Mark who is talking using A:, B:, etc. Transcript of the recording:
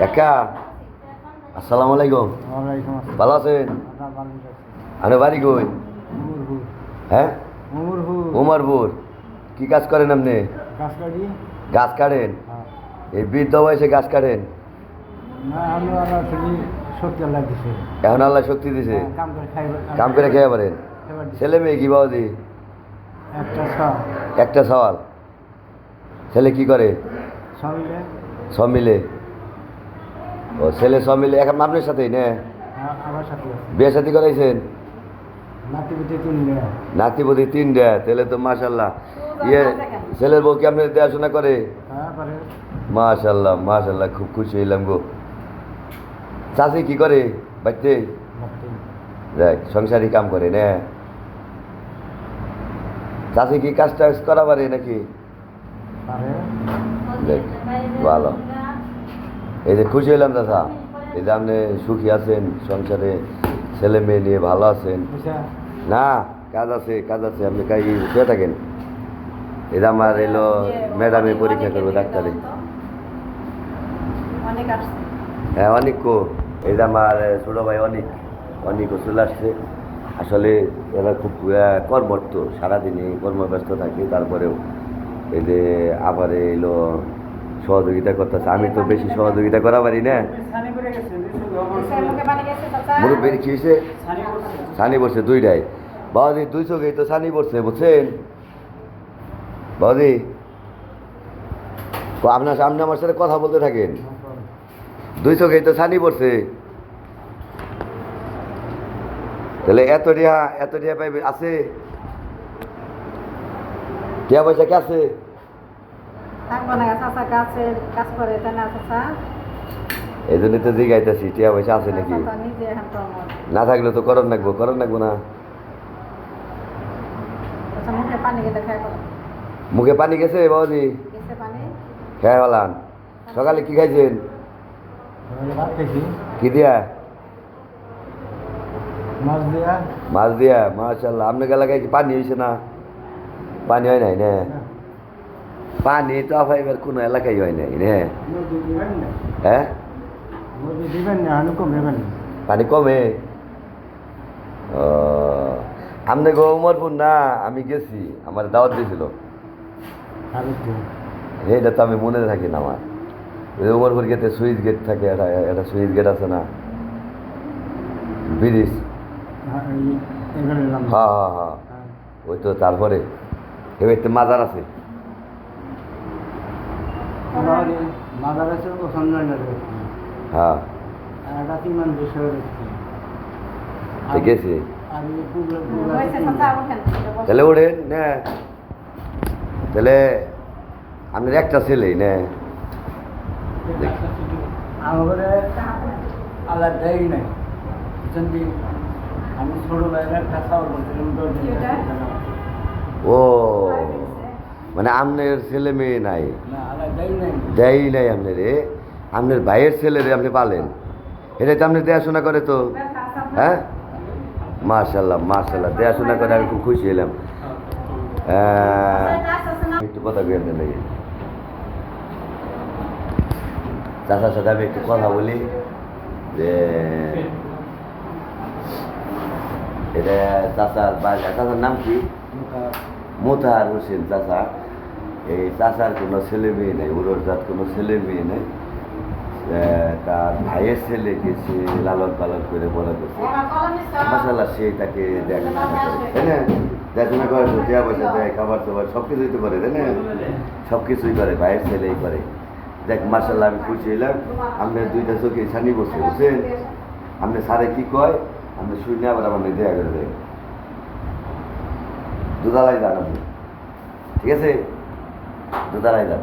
A: কাকা আসসালামু। আলাইকুম ভালো আছেন?
B: আছে।
A: আপনার বাড়ি কই? হ্যাঁ? উমরপুর। কি কাজ করেন আপনি? গাছ কাটেন?
B: হ্যাঁ।
A: এই বৃদ্ধ বয়সে গাছ কাটেন?
B: আমি
A: এখন আল্লাহ শক্তি দিছে?
B: কাম করে খাইবার
A: কাম করে খেয়ে পারেন? ছেলে মেয়ে কি বাবাদি
B: একটা
A: একটা সওয়াল। ছেলে কি করে? সব মিলে। ও ছেলে সব মিলে এখন আপনার সাথেই নে?
B: আমার সাথে
A: বিয়ে সাথে করাইছেন?
B: নাতিপুতি
A: তিনটা তাহলে তো মাশাল্লাহ ইয়ে ছেলের বউ কি আপনার দেখাশোনা করে?
B: তারপরে
A: মাশাল্লাহ মাশাল্লাহ খুব খুশি হইলাম গো। চাষি কি করে বাড়িতে? দেখ সংসারী কাম করে না। চাষি কি কাজ টাজ করা পারে। নাকি দেখ ভালো। এই যে খুশি হইলাম দাদা। এই যে আপনি সুখী আছেন সংসারে ছেলে মেয়ে নিয়ে ভালো আছেন। না কাজ আছে কাজ আছে আপনি কাজ শুয়ে থাকেন। এটা আমার এলো ম্যাডামে পরীক্ষা করব ডাক্তারে। হ্যাঁ অনেক কো। এই যে আমার ছোটো ভাই অনেক অনেকও চলে আসছে আসলে এরা খুব কর্মঠ সারাদিনই কর্মব্যস্ত থাকে তারপরেও এই যে আবার এলো সহযোগিতা করতেছে। আমি তো বেশি সহযোগিতা করা পারি না।
C: এসে মুখে পানি গেছে চাচা
A: মুরব্বী কি হয়েছে? ছানি পড়ছে দুইটাই। বাবাজি, দুই চোখেই তো ছানি পড়ছে বুঝছেন? বাবাজি আপনার সামনে আমার সাথে কথা বলতে থাকেন। দুই চোখেই তো ছানি পড়ছে তাহলে এত রিহা এত রিহা পাইবে, আছে? টিয়া পয়সা কি আছে? এই জন্য তো জিগাইতেছি টিয়া পয়সা আছে নাকি? না থাকলে তো করণ রাখব করণ রাখব না।
C: মুখে পানি
A: গেছে বাবাজি?
C: গেছে পানি?
A: খেয়ে হলান সকালে কি খাইছেন? কি দিয়া?
B: মাছ দিয়া।
A: মাছ দিয়া মাশাল্লাহ আপনার এলাকায় কি পানি হয়েছে না? পানি হয় নাই না। পানি তো এবার কোনো এলাকায় হয় নাই না। হ্যাঁ? পানি কমে? ও আপনি গো উমরপুর না আমি গেছি আমার দাওয়াত দিয়েছিল এটা তো আমি মনে থাকি না আমার। উমরপুর গেতে সুইচ গেট থাকে একটা একটা সুইচ গেট আছে না? ব্রিজ।
B: হ্যাঁ,
A: হ্যাঁ হ্যাঁ হ্যাঁ। ওই তো তারপরে। এবার মাজার আছে
B: আমার এই মাদার আছে ও সঞ্জয় দেখছি
A: হ্যাঁ
B: আর একটা তিনমান বিষয় দেখছি
A: তো গেছি
B: আর এই পুরো পুরো
C: হয়েছে চাচা উঠেন
A: তাহলে ওঠেন না। তাহলে আপনার একটা ছেলেই না। ও। মানে আপনার ছেলে মেয়ে নাই।
B: দেয় নাই।
A: আপনার রে আপনার ভাইয়ের ছেলেরে আপনি পালেন। এটা তো আপনি দেখাশোনা করে তো। হ্যাঁ? মার্শাল্লাহ মার্শাল্লাহ দেখাশোনা করে আমি খুব খুশি হলাম। একটু কথা বলি আপনার লাগে। চাচার সাথে আমি একটু কথা বলি। যে এটা চাচার বাড়ি চাচার নাম কি? মোতাহার হোসেন চাচা, এই চাচার কোনো ছেলে মেয়ে নেই, উরোর জাত কোনো ছেলে মেয়ে নেই। তার ভাইয়ের ছেলেকে সে লালন পালন করে বড় করছে। মাসাল্লাহ সে তাকে দেখাশোনা করে, তাই না? দেখাশোনা করে দেওয়া পয়সা দেয়, খাবার দাবার সব কিছুই তো করে, তাই না? সব কিছুই করে, ভাইয়ের ছেলেই করে। দেখ মাসাল্লাহ আমি খুশি হইলাম। আপনার দুইটা চোখে ছানি বসে, বুঝছেন? আপনি সারে কি কয়? আপনি শুনে আবার আমার দেয়া করে দেয়। দুধালাই যান ঠিক আছে? দুধালায় যান